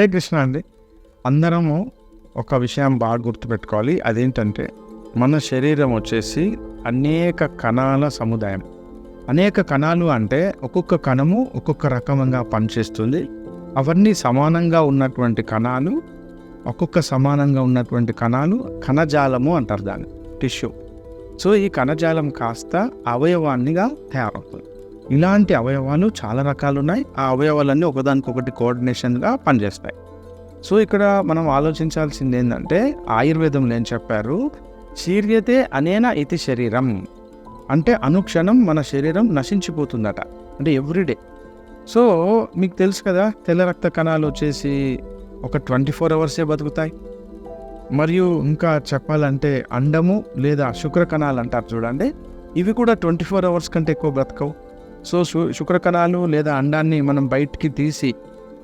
హరే కృష్ణ అండి. అందరము ఒక విషయం బాగా గుర్తుపెట్టుకోవాలి. అదేంటంటే మన శరీరం వచ్చేసి అనేక కణాల సముదాయం. అనేక కణాలు అంటే ఒక్కొక్క కణము ఒక్కొక్క రకంగా పనిచేస్తుంది. అవన్నీ సమానంగా ఉన్నటువంటి కణాలు ఒక్కొక్క సమానంగా ఉన్నటువంటి కణాలు కణజాలము అంటారు దాన్ని టిష్యూ. సో ఈ కణజాలం కాస్త అవయవాన్నిగా తయారవుతుంది. ఇలాంటి అవయవాలు చాలా రకాలు ఉన్నాయి ఆ అవయవాలన్నీ ఒకదానికొకటి కోఆర్డినేషన్గా పనిచేస్తాయి. సో ఇక్కడ మనం ఆలోచించాల్సింది ఏంటంటే ఆయుర్వేదంలో ఏం చెప్పారు? శీర్యతే అనేన ఇతి శరీరం. అంటే అనుక్షణం మన శరీరం నశించిపోతుందట. అంటే ఎవ్రీడే. సో మీకు తెలుసు కదా తెల్ల రక్త కణాలు వచ్చేసి ఒక ట్వంటీ ఫోర్ అవర్సే బతుకుతాయి. మరియు ఇంకా చెప్పాలంటే అండము లేదా శుక్ర కణాలు అంటారు చూడండి. ఇవి కూడా ట్వంటీ ఫోర్ అవర్స్ కంటే ఎక్కువ బ్రతకవు. సో శుక్రకణాలు శుక్ర కణాలు లేదా అండాన్ని మనం బయటికి తీసి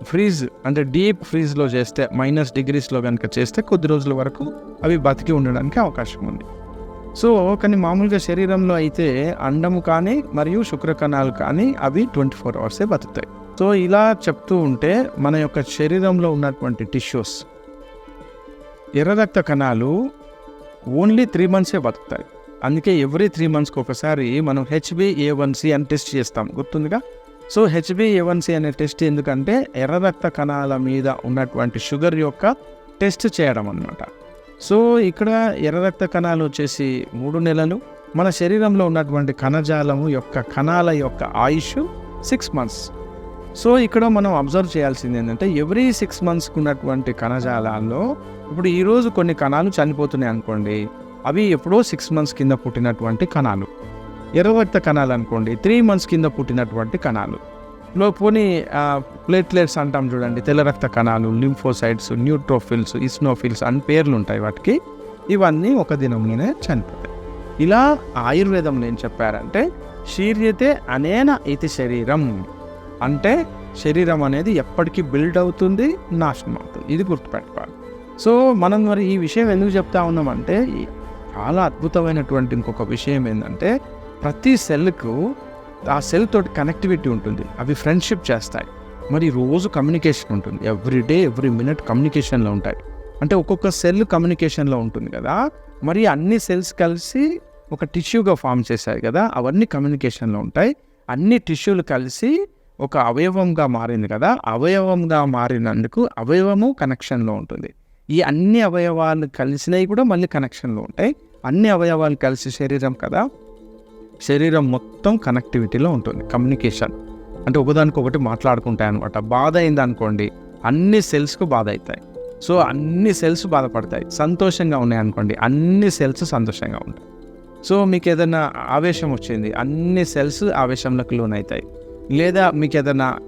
ఫ్రీజ్ అంటే డీప్ ఫ్రీజ్లో చేస్తే మైనస్ డిగ్రీస్లో కనుక చేస్తే కొద్ది రోజుల వరకు అవి బతికి ఉండడానికి అవకాశం ఉంది. సో కానీ మామూలుగా శరీరంలో అయితే అండము కానీ మరియు శుక్ర కణాలు కానీ అవి ట్వంటీ ఫోర్ అవర్సే బతుకుతాయి. సో ఇలా చెప్తూ ఉంటే మన యొక్క శరీరంలో ఉన్నటువంటి టిష్యూస్ ఎర్ర రక్త కణాలు ఓన్లీ త్రీ మంత్సే బతుకుతాయి. అందుకే ఎవ్రీ త్రీ మంత్స్కి ఒకసారి మనం హెచ్బిఏవన్సి ఏ అని టెస్ట్ చేస్తాం. గుర్తుందిగా? సో హెచ్బిఏవన్సి ఏ అనే టెస్ట్ ఎందుకంటే ఎర్ర రక్త కణాల మీద ఉన్నటువంటి షుగర్ యొక్క టెస్ట్ చేయడం అన్నమాట. సో ఇక్కడ ఎర్ర రక్త కణాలు వచ్చేసి మూడు నెలలు. మన శరీరంలో ఉన్నటువంటి కణజాలము యొక్క కణాల యొక్క ఆయుష్ సిక్స్ మంత్స్ సో ఇక్కడ మనం అబ్జర్వ్ చేయాల్సింది ఏంటంటే ఎవ్రీ సిక్స్ మంత్స్కి ఉన్నటువంటి కణజాలాల్లో ఇప్పుడు ఈరోజు కొన్ని కణాలు చనిపోతున్నాయి అనుకోండి. అవి ఎప్పుడో సిక్స్ మంత్స్ కింద పుట్టినటువంటి కణాలు. ఎర్రవర్త కణాలు అనుకోండి త్రీ మంత్స్ కింద పుట్టినటువంటి కణాలు. లో పోనీ ప్లేట్లెట్స్ అంటాం చూడండి తెల్ల రక్త కణాలు లింఫోసైడ్స్ న్యూట్రోఫిల్స్ ఇస్నోఫిల్స్ అని పేర్లు ఉంటాయి వాటికి. ఇవన్నీ ఒక దినంలోనే చనిపోతాయి. ఇలా ఆయుర్వేదంలో ఏం చెప్పారంటే శీర్యతే అనేన ఇది శరీరం. అంటే శరీరం అనేది ఎప్పటికీ బిల్డ్ అవుతుంది నాశనం అవుతుంది. ఇది గుర్తుపెట్టుకోవాలి. సో మనం మరి ఈ విషయం ఎందుకు చెప్తా ఉన్నామంటే ఈ చాలా అద్భుతమైనటువంటి ఇంకొక విషయం ఏంటంటే ప్రతి సెల్కు ఆ సెల్ తోటి కనెక్టివిటీ ఉంటుంది అవి ఫ్రెండ్షిప్ చేస్తాయి. మరి రోజు కమ్యూనికేషన్ ఉంటుంది ఎవ్రీ డే ఎవ్రీ మినిట్ కమ్యూనికేషన్లో ఉంటాయి. అంటే ఒక్కొక్క సెల్ కమ్యూనికేషన్లో ఉంటుంది కదా మరి అన్ని సెల్స్ కలిసి ఒక టిష్యూగా ఫామ్ చేశాయి కదా అవన్నీ కమ్యూనికేషన్లో ఉంటాయి. అన్ని టిష్యూలు కలిసి ఒక అవయవంగా మారింది కదా అవయవంగా మారినందుకు అవయవము కనెక్షన్లో ఉంటుంది. ఈ అన్ని అవయవాలు కలిసినవి కూడా మళ్ళీ కనెక్షన్లో ఉంటాయి. అన్ని అవయవాలు కలిసి శరీరం కదా? శరీరం మొత్తం కనెక్టివిటీలో ఉంటుంది. కమ్యూనికేషన్ అంటే ఒకదానికొకటి మాట్లాడుకుంటాయి అనమాట బాధ అయింది అనుకోండి అన్ని సెల్స్కు బాధ అవుతాయి. సో అన్ని సెల్స్ బాధపడతాయి. సంతోషంగా ఉన్నాయి అనుకోండి అన్ని సెల్స్ సంతోషంగా ఉంటాయి. సో మీకు ఏదైనా ఆవేశం వచ్చింది అన్ని సెల్స్ ఆవేశంలోకి లోనవుతాయి. లేదా మీకు ఏదైనా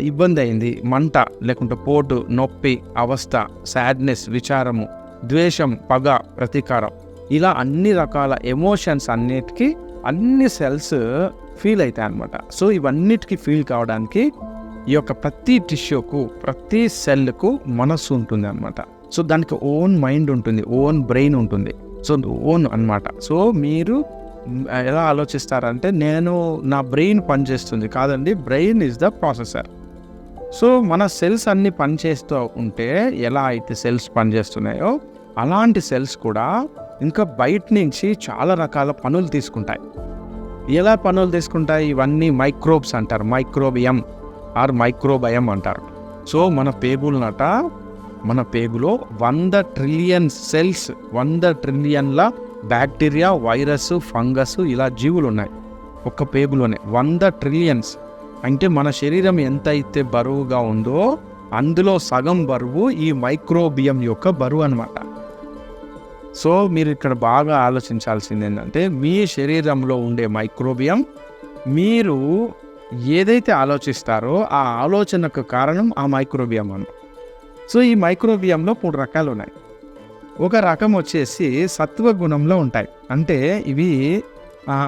ఇబ్బంది అయింది. మంట లేకుంటే పోటు నొప్పి అవస్థ సాడ్నెస్ విచారము ద్వేషం పగ ప్రతీకారం. ఇలా అన్ని రకాల ఎమోషన్స్ అన్నిటికీ అన్ని సెల్స్ ఫీల్ అవుతాయి అనమాట సో ఇవన్నిటికీ ఫీల్ కావడానికి ఈ యొక్క ప్రతి టిష్యూకు ప్రతి సెల్కు మనస్సు ఉంటుంది అనమాట సో దానికి ఓన్ మైండ్ ఉంటుంది ఓన్ బ్రెయిన్ ఉంటుంది. సో ఓన్ అన్నమాట. సో మీరు ఎలా ఆలోచిస్తారంటే నేను నా బ్రెయిన్ పనిచేస్తుంది కాదండి brain is the processor. So మన సెల్స్ అన్ని పనిచేస్తూ ఉంటే ఎలా అయితే సెల్స్ పనిచేస్తున్నాయో అలాంటి సెల్స్ కూడా ఇంకా బయట నుంచి చాలా రకాల పనులు తీసుకుంటాయి. ఎలా పనులు తీసుకుంటాయి? ఇవన్నీ మైక్రోబ్స్ అంటారు. మైక్రోబియం ఆర్ మైక్రోబయం అంటారు. సో మన పేగులనట మన పేగులో వంద ట్రిలియన్ సెల్స్ వంద ట్రిలియన్ల బ్యాక్టీరియా వైరస్ ఫంగస్ ఇలా జీవులు ఉన్నాయి ఒక్క పేగులోనే వంద ట్రిలియన్స్. అంటే మన శరీరం ఎంత అయితే బరువుగా ఉందో అందులో సగం బరువు ఈ మైక్రోబియం యొక్క బరువు అనమాట సో మీరు ఇక్కడ బాగా ఆలోచించాల్సింది ఏంటంటే మీ శరీరంలో ఉండే మైక్రోబియం మీరు ఏదైతే ఆలోచిస్తారో ఆ ఆలోచనకు కారణం ఆ మైక్రోబియం అన్న సో ఈ మైక్రోబియంలో మూడు రకాలు ఉన్నాయి ఒక రకం వచ్చేసి సత్వ గుణంలో ఉంటాయి. అంటే ఇవి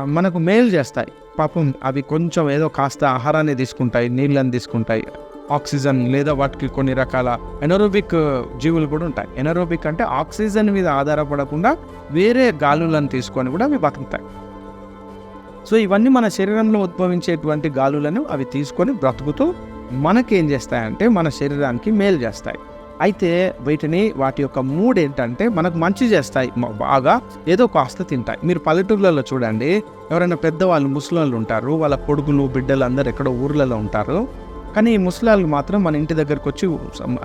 మనకు మేలు చేస్తాయి. పాపం అవి కొంచెం ఏదో కాస్త ఆహారాన్ని తీసుకుంటాయి నీళ్ళని తీసుకుంటాయి ఆక్సిజన్ లేదా వాటికి కొన్ని రకాల ఎనరోబిక్ జీవులు కూడా ఉంటాయి. ఎనరోబిక్ అంటే ఆక్సిజన్ మీద ఆధారపడకుండా వేరే గాలులను తీసుకొని కూడా అవి బతుకుతాయి సో ఇవన్నీ మన శరీరంలో ఉద్భవించేటువంటి గాలులను అవి తీసుకొని బ్రతుకుతూ మనకేం చేస్తాయంటే మన శరీరానికి మేలు చేస్తాయి. అయితే వీటిని వాటి యొక్క మూడ్ ఏంటంటే మనకు మంచి చేస్తాయి. బాగా ఏదో కాస్త తింటాయి. మీరు పల్లెటూర్లలో చూడండి ఎవరైనా పెద్దవాళ్ళు ముసలాళ్ళు ఉంటారు వాళ్ళ కొడుకులు బిడ్డలు అందరు ఎక్కడో ఊర్లలో ఉంటారు. కానీ ఈ ముసలాళ్ళు మాత్రం మన ఇంటి దగ్గరకు వచ్చి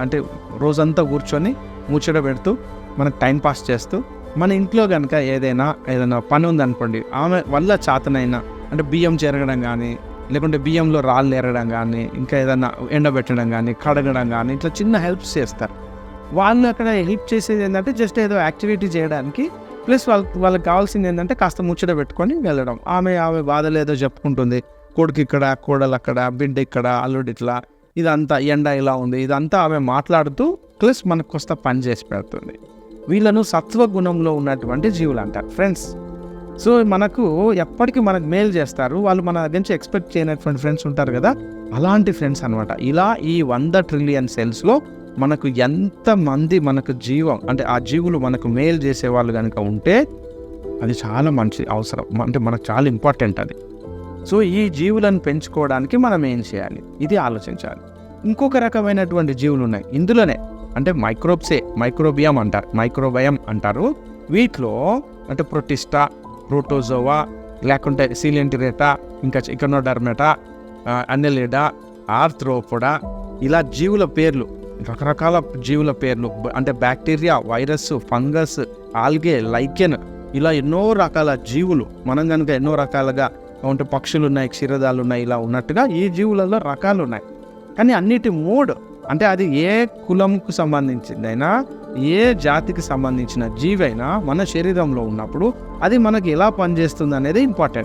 అంటే రోజంతా కూర్చొని ముచ్చట పెడుతూ మనకు టైం పాస్ చేస్తూ మన ఇంట్లో కనుక ఏదైనా ఏదైనా పని ఉందనుకోండి ఆమె వల్ల చాతనైనా అంటే బియ్యం చెరగడం కానీ లేకుంటే బియ్యంలో రాళ్ళు ఎరగడం కానీ ఇంకా ఏదైనా ఎండబెట్టడం కానీ కడగడం కానీ ఇట్లా చిన్న హెల్ప్స్ చేస్తారు. వాళ్ళు అక్కడ హెల్ప్ చేసేది ఏంటంటే జస్ట్ ఏదో యాక్టివిటీ చేయడానికి ప్లస్ వాళ్ళకి వాళ్ళకి కావాల్సింది ఏంటంటే కాస్త ముచ్చట పెట్టుకొని వెళ్ళడం. ఆమె ఆమె బాధలు ఏదో చెప్పుకుంటుంది. కొడుకు ఇక్కడ కోడలు అక్కడ బిడ్డ ఇక్కడ అల్లుడు ఇట్లా ఇదంతా ఎండ ఇలా ఉంది ఇదంతా ఆమె మాట్లాడుతూ ప్లస్ మనకు కొస్త పని చేసి పెడుతుంది. వీళ్ళను సత్వ గుణంలో ఉన్నటువంటి జీవులు అంటారు ఫ్రెండ్స్ సో మనకు ఎప్పటికీ మనకు మేలు చేస్తారు. వాళ్ళు మన దగ్గర నుంచి ఎక్స్పెక్ట్ చేయనటువంటి ఫ్రెండ్స్ ఉంటారు కదా. అలాంటి ఫ్రెండ్స్ అనమాట ఇలా ఈ వంద ట్రిలియన్ సెల్స్లో మనకు ఎంతమంది మనకు జీవం అంటే ఆ జీవులు మనకు మేలు చేసే వాళ్ళు కనుక ఉంటే అది చాలా మంచి అవసరం. అంటే మనకు చాలా ఇంపార్టెంట్ అది. సో ఈ జీవులను పెంచుకోవడానికి మనం ఏం చేయాలి? ఇది ఆలోచించాలి. ఇంకొక రకమైనటువంటి జీవులు ఉన్నాయి. ఇందులోనే అంటే మైక్రోబ్సే మైక్రోబియం అంటారు మైక్రోబయం అంటారు. వీటిలో అంటే ప్రొటిస్టా ప్రోటోజోవా లేకుంటే సీలియంటిరేటా ఇంకా చికనోడర్మెటా అన్నెలిడా ఆర్థ్రోపోడా ఇలా జీవుల పేర్లు రకరకాల జీవుల పేర్లు అంటే bacteria virus fungus algae lichen ఇలా ఎన్నో రకాల జీవులు మనం కనుక ఎన్నో రకాలుగా ఉంటే పక్షులు ఉన్నాయి క్షీరదాలు ఉన్నాయి ఇలా ఉన్నట్టుగా ఈ జీవులలో రకాలు ఉన్నాయి కానీ అన్నిటి మూడు అంటే అది ఏ కులంకు సంబంధించిందైనా ఏ జాతికి సంబంధించిన జీవైనా మన శరీరంలో ఉన్నప్పుడు అది మనకి ఎలా పనిచేస్తుంది అనేది ఇంపార్టెంట్.